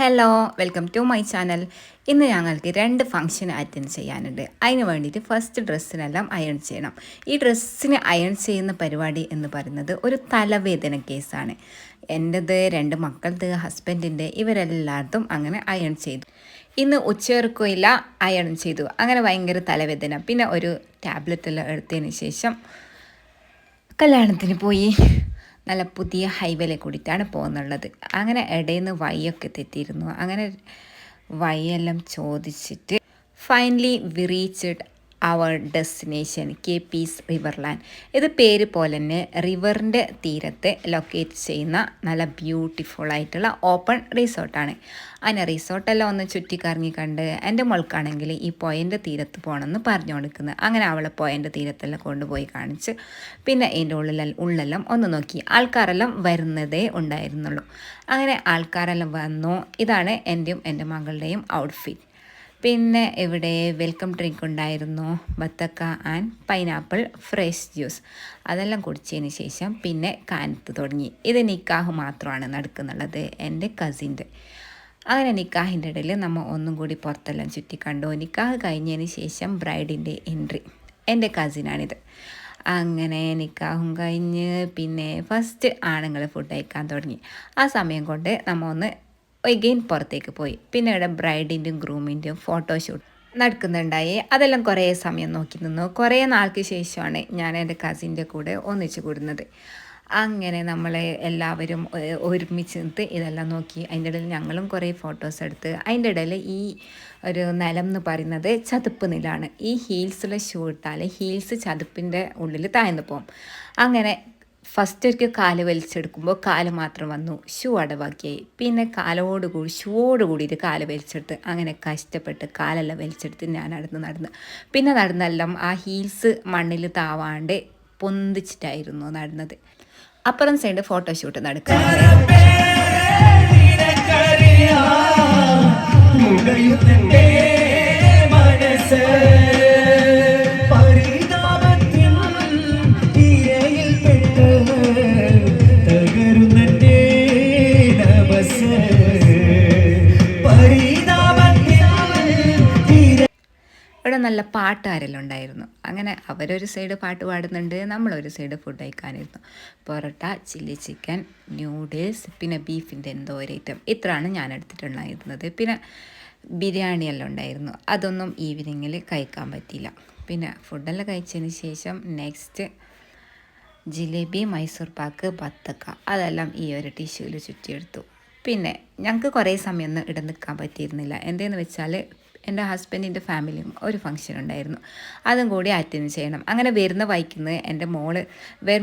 Hello welcome to my channel ഇന്ന് ഞങ്ങൾക്ക് രണ്ട് ഫംഗ്ഷൻ അറ്റൻഡ് ചെയ്യാനുണ്ട്. അതിന് വേണ്ടിയിട്ട് ഫസ്റ്റ് ഡ്രസ്സിനെല്ലാം അയൺ ചെയ്യണം. ഈ ഡ്രസ്സിന് അയൺ ചെയ്യുന്ന പരിപാടി എന്ന് പറയുന്നത് ഒരു തലവേദന കേസാണ് എന്റെത് രണ്ട് മക്കളത് ഹസ്ബൻഡിന്റെ ഇവരെല്ലായിടത്തും അങ്ങനെ അയൺ ചെയ്തു. ഇന്ന് ഉച്ചയർക്കുമില്ല അയൺ ചെയ്തു. അങ്ങനെ ഭയങ്കര തലവേദന. പിന്നെ ഒരു ടാബ്ലറ്റ് എല്ലാം എടുത്തതിന് ശേഷം കല്യാണത്തിന് പോയി. നല്ല പുതിയ ഹൈവേയിൽ കൂടിയിട്ടാണ് പോകുന്നുള്ളത്. അങ്ങനെ ഇടയിൽ നിന്ന് വഴിയൊക്കെ തെറ്റിയിരുന്നു. അങ്ങനെ വൈയെല്ലാം ചോദിച്ചിട്ട് finally we reached our destination K peace riverland ഇത് പേര് പോലെ തന്നെ റിവറിന്റെ തീരത്തെ ലൊക്കേറ്റ് ചെയ്യുന്ന നല്ല ബ്യൂട്ടിഫുൾ ആയിട്ടുള്ള ഓപ്പൺ റിസോർട്ടാണ് അങ്ങനെ റിസോർട്ടെല്ലാം ഒന്ന് ചുറ്റിക്കറങ്ങി കണ്ട് എന്റെ മോൾക്കാണെങ്കിൽ ഈ പോയന്റെ തീരത്ത് പോകണമെന്ന് പറഞ്ഞു കൊടുക്കുന്നത് അങ്ങനെ അവളെ പോയന്റെ തീരത്തെല്ലാം കൊണ്ടുപോയി കാണിച്ച് പിന്നെ എന്റെ ഉള്ളിലെല്ലാം ഉള്ളെല്ലാം ഒന്ന് നോക്കി. ആൾക്കാരെല്ലാം വരുന്നതേ ഉണ്ടായിരുന്നുള്ളൂ. അങ്ങനെ ആൾക്കാരെല്ലാം വന്നു. ഇതാണ് എന്റെയും എന്റെ മകളുടെയും ഔട്ട്ഫിറ്റ് പിന്നെ ഇവിടെ വെൽക്കം ഡ്രിങ്ക് ഉണ്ടായിരുന്നു. ബത്തക്ക ആൻഡ് പൈനാപ്പിൾ ഫ്രഷ് ജ്യൂസ് അതെല്ലാം കുടിച്ചതിന് ശേഷം പിന്നെ കാനത്ത് തുടങ്ങി. ഇത് നിക്കാഹ് മാത്രമാണ് നടക്കുന്നുള്ളത്. എന്റെ കസിന്റെ അങ്ങനെ നിക്കാഹിന്റെ ഇടയിൽ നമ്മൾ ഒന്നും കൂടി പുറത്തെല്ലാം ചുറ്റി കണ്ടു. നിക്കാഹ് കഴിഞ്ഞതിന് ശേഷം ബ്രൈഡിന്റെ എൻട്രി എന്റെ കസിനാണിത് അങ്ങനെ നിക്കാഹും കഴിഞ്ഞ് പിന്നെ ഫസ്റ്റ് ആണുങ്ങൾ ഫുഡ് കഴിക്കാൻ തുടങ്ങി. ആ സമയം കൊണ്ട് നമ്മൾ ഒന്ന് എഗെയിൻ പുറത്തേക്ക് പോയി. പിന്നെ ഇവിടെ ബ്രൈഡിന്റെയും ഗ്രൂമിന്റെയും ഫോട്ടോഷൂട്ട് നടക്കുന്നുണ്ടായി. അതെല്ലാം കുറേ സമയം നോക്കി നിന്നു. കുറേ നാൾക്ക് ശേഷമാണ് ഞാൻ എന്റെ കസിന്റെ കൂടെ ഒന്നിച്ച് കൂടുന്നത്. അങ്ങനെ നമ്മളെ എല്ലാവരും ഒരുമിച്ച് നിന്ന് ഇതെല്ലാം നോക്കി. അതിന്റെ ഇടയിൽ ഞങ്ങളും കുറേ ഫോട്ടോസ് എടുത്ത് അതിന്റെ ഇടയിൽ ഈ ഒരു നിലം എന്ന് പറയുന്നത് ചതുപ്പ് നിലാണ്. ഈ ഹീൽസുള്ള ഷൂ ഇട്ടാൽ ഹീൽസ് ചതുപ്പിന്റെ ഉള്ളിൽ താഴ്ന്നു പോകും. അങ്ങനെ ഫസ്റ്റ് ഒരിക്കൽ കാൽ വലിച്ചെടുക്കുമ്പോൾ കാൽ മാത്രം വന്നു ഷൂ അടവാക്കിയായി. പിന്നെ കാലോട് കൂടി ഷൂവോട് കൂടിയിട്ട് കാൽ വലിച്ചെടുത്ത് അങ്ങനെ കഷ്ടപ്പെട്ട് കാലെല്ലാം വലിച്ചെടുത്ത് ഞാൻ നടന്ന് നടന്ന്. പിന്നെ നടന്നെല്ലാം ആ ഹീൽസ് മണ്ണിൽ താവാണ്ട് പൊന്തിച്ചിട്ടായിരുന്നു നടന്നത്. അപ്പുറം സൈഡ് ഫോട്ടോഷൂട്ട് നടക്കുന്നുണ്ട് നല്ല പാട്ടുകാരെല്ലാം ഉണ്ടായിരുന്നു അങ്ങനെ അവരൊരു സൈഡ് പാട്ട് പാടുന്നുണ്ട് നമ്മളൊരു സൈഡ് ഫുഡ് കഴിക്കാനിരുന്നു. പൊറോട്ട ചില്ലി ചിക്കൻ ന്യൂഡിൽസ് പിന്നെ ബീഫിന്റെ എന്തോ ഒരു ഐറ്റം ഇത്രയാണ് ഞാൻ എടുത്തിട്ടുണ്ടായിരുന്നത് പിന്നെ ബിരിയാണിയെല്ലാം ഉണ്ടായിരുന്നു. അതൊന്നും ഈവനിങ്ങിൽ കഴിക്കാൻ പറ്റിയില്ല. പിന്നെ ഫുഡെല്ലാം കഴിച്ചതിന് ശേഷം നെക്സ്റ്റ് ജിലേബി മൈസൂർ പാക്ക് ബത്തക്ക. അതെല്ലാം ഈ ഒരു ടിഷ്യൂവിൽ ചുറ്റിയെടുത്തു. പിന്നെ ഞങ്ങൾക്ക് കുറേ സമയമൊന്നും ഇട നിൽക്കാൻ പറ്റിയിരുന്നില്ല. എന്തെന്ന് വെച്ചാൽ എന്റെ ഹസ്ബൻഡിന്റെ ഫാമിലിയും ഒരു ഫംഗ്ഷൻ ഉണ്ടായിരുന്നു. അതും കൂടി അറ്റൻഡ് ചെയ്യണം. അങ്ങനെ വരുന്ന വൈക്കുന്നത് എന്റെ മോൾ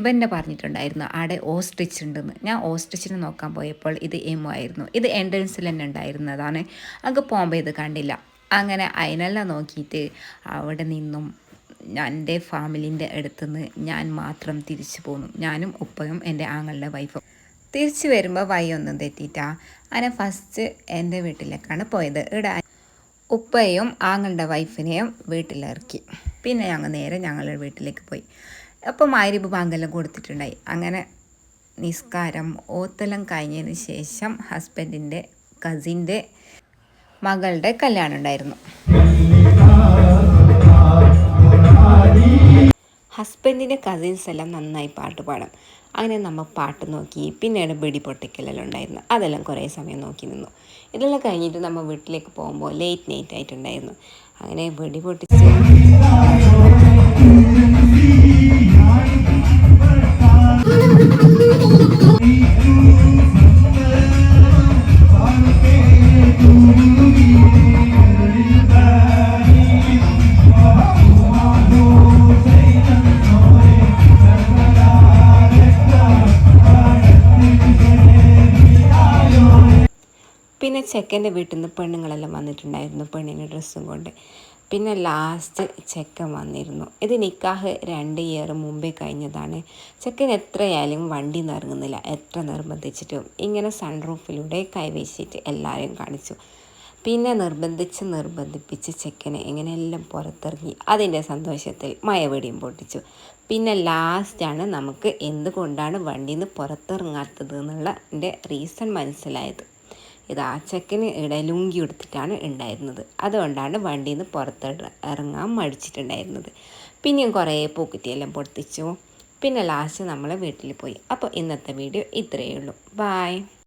എന്നെ പറഞ്ഞിട്ടുണ്ടായിരുന്നു അവിടെ ഓസ്ട്രിച്ച് ഉണ്ടെന്ന്. ഞാൻ ഓസ്ട്രിച്ചിനെ നോക്കാൻ പോയപ്പോൾ ഇത് എമോ ആയിരുന്നു. ഇത് എൻട്രൻസിൽ തന്നെ ഉണ്ടായിരുന്നതാണ്. അങ്ങ് പോകുമ്പോൾ ഇത് കണ്ടില്ല. അങ്ങനെ അതിനെല്ലാം നോക്കിയിട്ട് അവിടെ നിന്നും എന്റെ ഫാമിലിന്റെ അടുത്തുനിന്ന് ഞാൻ മാത്രം തിരിച്ചു പോന്നു. ഞാനും ഉപ്പയും എന്റെ ആങ്ങളുടെ വൈഫും തിരിച്ചു വരുമ്പോൾ വൈ ഒന്നും തെറ്റിയിട്ടാ അങ്ങനെ ഫസ്റ്റ് എന്റെ വീട്ടിലേക്കാണ് പോയത്. ഇവിടെ ഉപ്പയും ആങ്ങളുടെ വൈഫിനെയും വീട്ടിലിറക്കി. പിന്നെ ഞങ്ങൾ നേരെ ഞങ്ങളുടെ വീട്ടിലേക്ക് പോയി. അപ്പോൾ മാരിബ് ബാങ്കെല്ലാം കൊടുത്തിട്ടുണ്ടായി. അങ്ങനെ നിസ്കാരം ഓത്തെല്ലാം കഴിഞ്ഞതിന് ശേഷം ഹസ്ബൻഡിന്റെ കസിന്റെ മകളുടെ കല്യാണം ഉണ്ടായിരുന്നു. ഹസ്ബൻഡിന്റെ കസിൻസ് എല്ലാം നന്നായി പാട്ട് പാടും. അങ്ങനെ നമ്മൾ പാട്ട് നോക്കി പിന്നീട് ബിടി പൊട്ടിക്കലെല്ലാം ഉണ്ടായിരുന്നു. അതെല്ലാം കുറേ സമയം നോക്കി നിന്നു. ഇതെല്ലാം കഴിഞ്ഞിട്ട് നമ്മൾ വീട്ടിലേക്ക് പോകുമ്പോൾ ലേറ്റ് നൈറ്റ് ആയിട്ടുണ്ടായിരുന്നു. അങ്ങനെ വെടി പൊട്ടിച്ച് പിന്നെ ചെക്കന്റെ വീട്ടിൽ നിന്ന് പെണ്ണുങ്ങളെല്ലാം വന്നിട്ടുണ്ടായിരുന്നു പെണ്ണിന്റെ ഡ്രസ്സും കൊണ്ട്. പിന്നെ ലാസ്റ്റ് ചെക്കൻ വന്നിരുന്നു. ഇത് നിക്കാഹ് രണ്ട് ഇയർ മുമ്പേ കഴിഞ്ഞതാണ്. ചെക്കൻ എത്രയായാലും വണ്ടി നിറങ്ങുന്നില്ല എത്ര നിർബന്ധിച്ചിട്ടും. ഇങ്ങനെ സൺറൂഫിലൂടെ കൈവശിച്ചിട്ട് എല്ലാവരെയും കാണിച്ചു. പിന്നെ നിർബന്ധിച്ച് നിർബന്ധിപ്പിച്ച് ചെക്കനെ എങ്ങനെയെല്ലാം പുറത്തിറങ്ങി അതിന്റെ സന്തോഷത്തിൽ മയവെടിയും പൊട്ടിച്ചു. പിന്നെ ലാസ്റ്റാണ് നമുക്ക് എന്തുകൊണ്ടാണ് വണ്ടിയിൽ നിന്ന് പുറത്തിറങ്ങാത്തത് എന്നുള്ള എന്റെ റീസൺ മനസ്സിലായത്. ഇതാ ചെക്കന് ഇവിടെ ലുങ്കി എടുത്തിട്ടാണ് ഉണ്ടായിരുന്നത്. അതുകൊണ്ടാണ് വണ്ടിയിൽ നിന്ന് പുറത്ത് ഇറങ്ങാൻ മടിച്ചിട്ടുണ്ടായിരുന്നത്. പിന്നെയും കുറേ പൂക്കുറ്റിയെല്ലാം പൊട്ടിച്ചു. പിന്നെ ലാസ്റ്റ് നമ്മൾ വീട്ടിൽ പോയി. അപ്പോൾ ഇന്നത്തെ വീഡിയോ ഇത്രയേ ഉള്ളൂ. ബായ്